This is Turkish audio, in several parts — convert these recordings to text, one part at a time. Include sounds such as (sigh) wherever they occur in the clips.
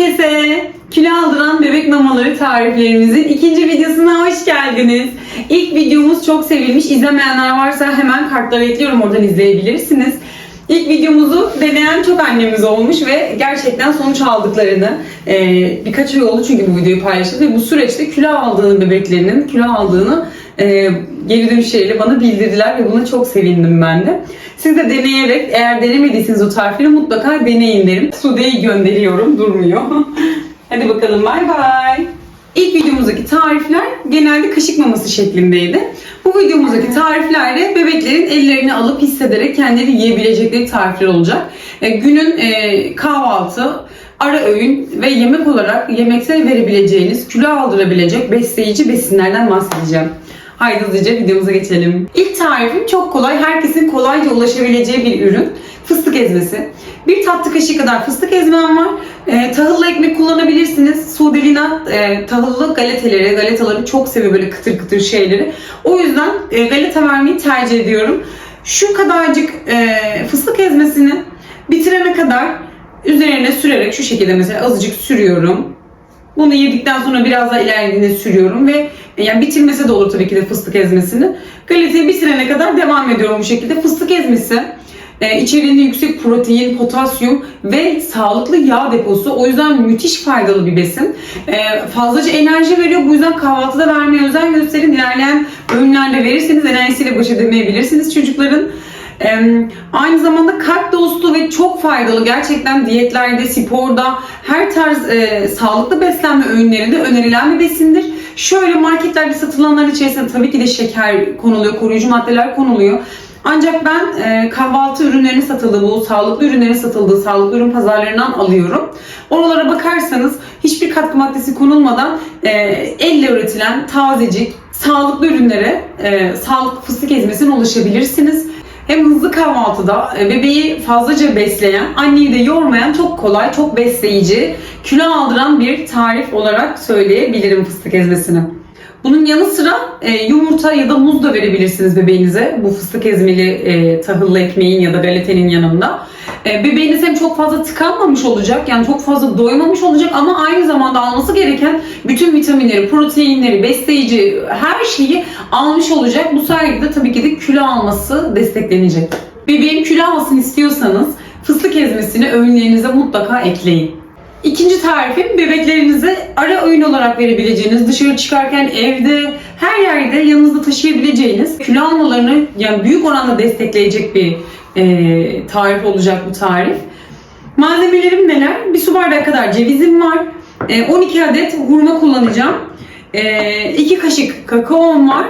Herkese kilo aldıran bebek mamaları tariflerimizin ikinci videosuna hoş geldiniz. İlk videomuz çok sevilmiş. İzlemeyenler varsa hemen kartlara ekliyorum oradan izleyebilirsiniz. İlk videomuzu deneyen çok annemiz olmuş ve gerçekten sonuç aldıklarını e, birkaç ay oldu çünkü bu videoyu paylaştı ve bu süreçte kilo aldığını bebeklerinin kilo aldığını e, geri dönüşleriyle bana bildirdiler ve buna çok sevindim ben de. Siz de deneyerek eğer denemediyseniz o tarifleri mutlaka deneyin derim. Sude'yi gönderiyorum durmuyor. (laughs) Hadi bakalım bay bay. İlk videomuzdaki tarifler genelde kaşık maması şeklindeydi. Bu videomuzdaki tariflerde bebeklerin ellerini alıp hissederek kendileri yiyebilecekleri tarifler olacak. E, günün e, kahvaltı, ara öğün ve yemek olarak yemekte verebileceğiniz, kilo aldırabilecek besleyici besinlerden bahsedeceğim. Haydi hızlıca videomuza geçelim. İlk tarifim çok kolay, herkesin kolayca ulaşabileceği bir ürün. Fıstık ezmesi. Bir tatlı kaşığı kadar fıstık ezmem var. E, tahıllı ekmek kullanabilirsiniz. Sudelina e, tahıllı galeteleri, galetaları çok seviyor böyle kıtır kıtır şeyleri. O yüzden e, galeta vermeyi tercih ediyorum. Şu kadarcık e, fıstık ezmesini bitirene kadar üzerine sürerek şu şekilde mesela azıcık sürüyorum. Bunu yedikten sonra biraz daha ilerlediğinde sürüyorum ve e, yani bitirmese de olur tabii ki de fıstık ezmesini. Galetayı bitirene kadar devam ediyorum bu şekilde. Fıstık ezmesi e, içeriğinde yüksek protein, potasyum ve sağlıklı yağ deposu. O yüzden müthiş faydalı bir besin. E, fazlaca enerji veriyor. Bu yüzden kahvaltıda vermeye özen gösterin. İlerleyen öğünlerde verirseniz enerjisiyle baş edemeyebilirsiniz çocukların. Ee, aynı zamanda kalp dostu çok faydalı gerçekten diyetlerde, sporda, her tarz e, sağlıklı beslenme öğünlerinde önerilen bir besindir. Şöyle marketlerde satılanlar içerisinde tabii ki de şeker konuluyor, koruyucu maddeler konuluyor. Ancak ben e, kahvaltı ürünlerinin satıldığı, bu sağlıklı ürünlerin satıldığı sağlıklı ürün pazarlarından alıyorum. Oralara bakarsanız hiçbir katkı maddesi konulmadan e, elle üretilen tazecik, sağlıklı ürünlere, e, sağlıklı fıstık ezmesine ulaşabilirsiniz. Hem hızlı kahvaltıda e, bebeği fazlaca besleyen, anneyi de yormayan çok kolay, çok besleyici, kilo aldıran bir tarif olarak söyleyebilirim fıstık ezmesini. Bunun yanı sıra e, yumurta ya da muz da verebilirsiniz bebeğinize. Bu fıstık ezmeli e, tahıllı ekmeğin ya da galetenin yanında. E, bebeğiniz hem çok fazla tıkanmamış olacak, yani çok fazla doymamış olacak ama aynı zamanda alması gereken bütün vitaminleri, proteinleri, besleyici her şeyi almış olacak. Bu sayede tabii ki de kilo alması desteklenecek. Bebeğin kilo almasını istiyorsanız fıstık ezmesini öğünlerinize mutlaka ekleyin. İkinci tarifim bebeklerinize ara öğün olarak verebileceğiniz, dışarı çıkarken evde, her yerde yanınızda taşıyabileceğiniz, kilo almalarını yani büyük oranda destekleyecek bir e, tarif olacak bu tarif. Malzemelerim neler? Bir su bardağı kadar cevizim var. E, 12 adet hurma kullanacağım. E, 2 kaşık kakaom var.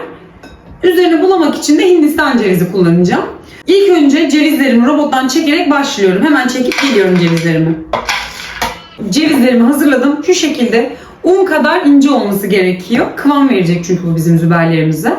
Üzerine bulamak için de Hindistan cevizi kullanacağım. İlk önce cevizlerimi robottan çekerek başlıyorum. Hemen çekip geliyorum cevizlerimi. Cevizlerimi hazırladım. Şu şekilde un kadar ince olması gerekiyor. Kıvam verecek çünkü bu bizim züberlerimize.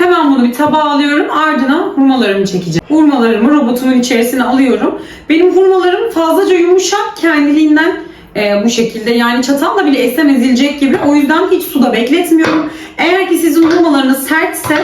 Hemen bunu bir tabağa alıyorum. Ardına hurmalarımı çekeceğim. Hurmalarımı robotumun içerisine alıyorum. Benim hurmalarım fazlaca yumuşak kendiliğinden e, bu şekilde. Yani çatalla bile esem ezilecek gibi. O yüzden hiç suda bekletmiyorum. Eğer ki sizin hurmalarınız sertse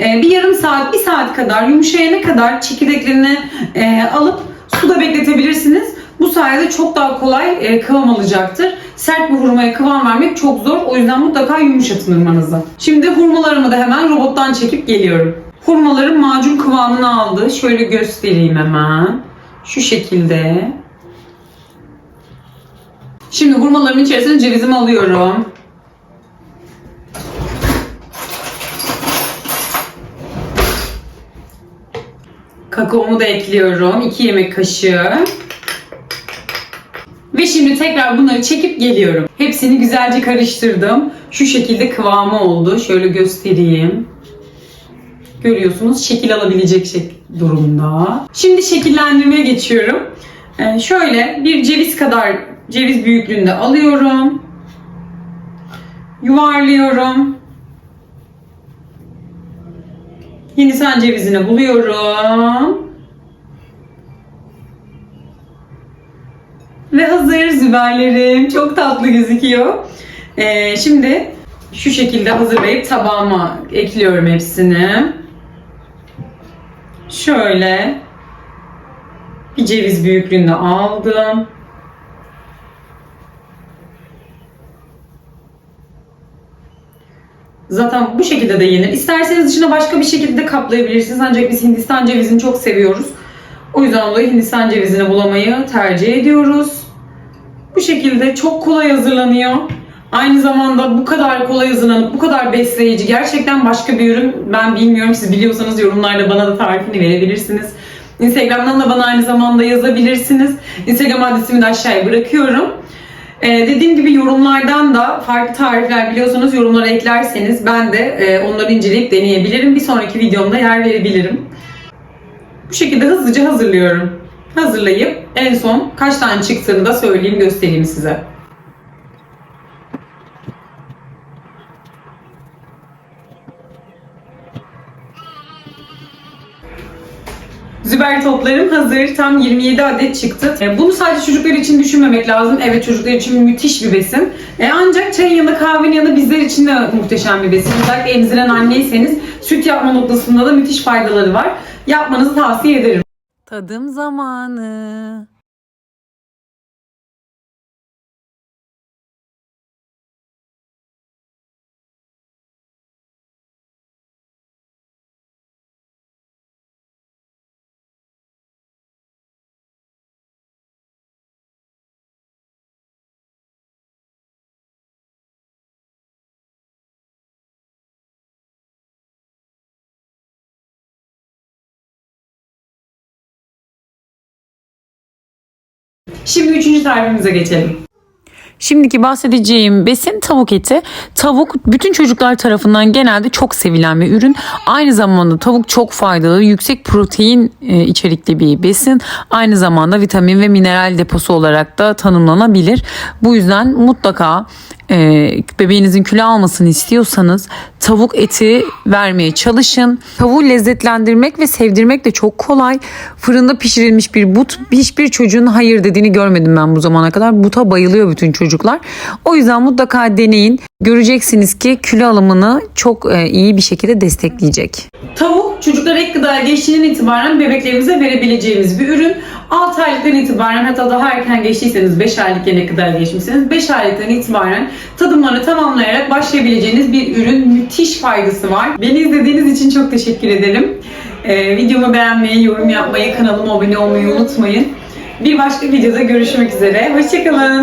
e, bir yarım saat, bir saat kadar yumuşayana kadar çekirdeklerini e, alıp suda bekletebilirsiniz. Bu sayede çok daha kolay e, kıvam alacaktır. Sert bir hurmaya kıvam vermek çok zor. O yüzden mutlaka yumuşatın hurmanızı. Şimdi hurmalarımı da hemen robottan çekip geliyorum. Hurmalarım macun kıvamını aldı. Şöyle göstereyim hemen. Şu şekilde. Şimdi hurmalarımın içerisine cevizimi alıyorum. Kakaomu da ekliyorum. 2 yemek kaşığı. Şimdi tekrar bunları çekip geliyorum. Hepsini güzelce karıştırdım. Şu şekilde kıvamı oldu. Şöyle göstereyim. Görüyorsunuz şekil alabilecek şek- durumda. Şimdi şekillendirmeye geçiyorum. Ee, şöyle bir ceviz kadar ceviz büyüklüğünde alıyorum. Yuvarlıyorum. Hindistan cevizini buluyorum. biberlerim çok tatlı gözüküyor. Ee, şimdi şu şekilde hazırlayıp tabağıma ekliyorum hepsini. Şöyle bir ceviz büyüklüğünde aldım. Zaten bu şekilde de yenir. İsterseniz dışına başka bir şekilde de kaplayabilirsiniz. Ancak biz Hindistan cevizini çok seviyoruz. O yüzden dolayı Hindistan cevizini bulamayı tercih ediyoruz. Bu şekilde çok kolay hazırlanıyor. Aynı zamanda bu kadar kolay hazırlanıp bu kadar besleyici gerçekten başka bir ürün ben bilmiyorum. Siz biliyorsanız yorumlarda bana da tarifini verebilirsiniz. Instagram'dan da bana aynı zamanda yazabilirsiniz. Instagram adresimi de aşağıya bırakıyorum. Ee, dediğim gibi yorumlardan da farklı tarifler biliyorsanız yorumlara eklerseniz ben de e, onları inceleyip deneyebilirim. Bir sonraki videomda yer verebilirim. Bu şekilde hızlıca hazırlıyorum. Hazırlayıp en son kaç tane çıktığını da söyleyeyim göstereyim size. Züber toplarım hazır. Tam 27 adet çıktı. E, Bunu sadece çocuklar için düşünmemek lazım. Evet çocuklar için müthiş bir besin. E, Ancak çayın yanında kahvenin yanında bizler için de muhteşem bir besin. Özellikle emziren anneyseniz süt yapma noktasında da müthiş faydaları var. Yapmanızı tavsiye ederim. Tadım zamanı. Şimdi üçüncü tarifimize geçelim. Şimdiki bahsedeceğim besin tavuk eti. Tavuk bütün çocuklar tarafından genelde çok sevilen bir ürün. Aynı zamanda tavuk çok faydalı, yüksek protein e, içerikli bir besin. Aynı zamanda vitamin ve mineral deposu olarak da tanımlanabilir. Bu yüzden mutlaka e, bebeğinizin kilo almasını istiyorsanız tavuk eti vermeye çalışın. Tavuğu lezzetlendirmek ve sevdirmek de çok kolay. Fırında pişirilmiş bir but hiçbir çocuğun hayır dediğini görmedim ben bu zamana kadar. Buta bayılıyor bütün çocuklar. O yüzden mutlaka deneyin. Göreceksiniz ki kilo alımını çok e, iyi bir şekilde destekleyecek. Tavuk çocuklar ek gıdaya geçtiğinden itibaren bebeklerimize verebileceğimiz bir ürün. 6 aylıktan itibaren hatta daha erken geçtiyseniz 5 aylık ek gıdaya geçmişseniz 5 aylıktan itibaren tadımları tamamlayarak başlayabileceğiniz bir ürün. Müthiş faydası var. Beni izlediğiniz için çok teşekkür ederim. Ee, videomu beğenmeyi, yorum yapmayı, kanalıma abone olmayı unutmayın. Bir başka videoda görüşmek üzere. Hoşçakalın.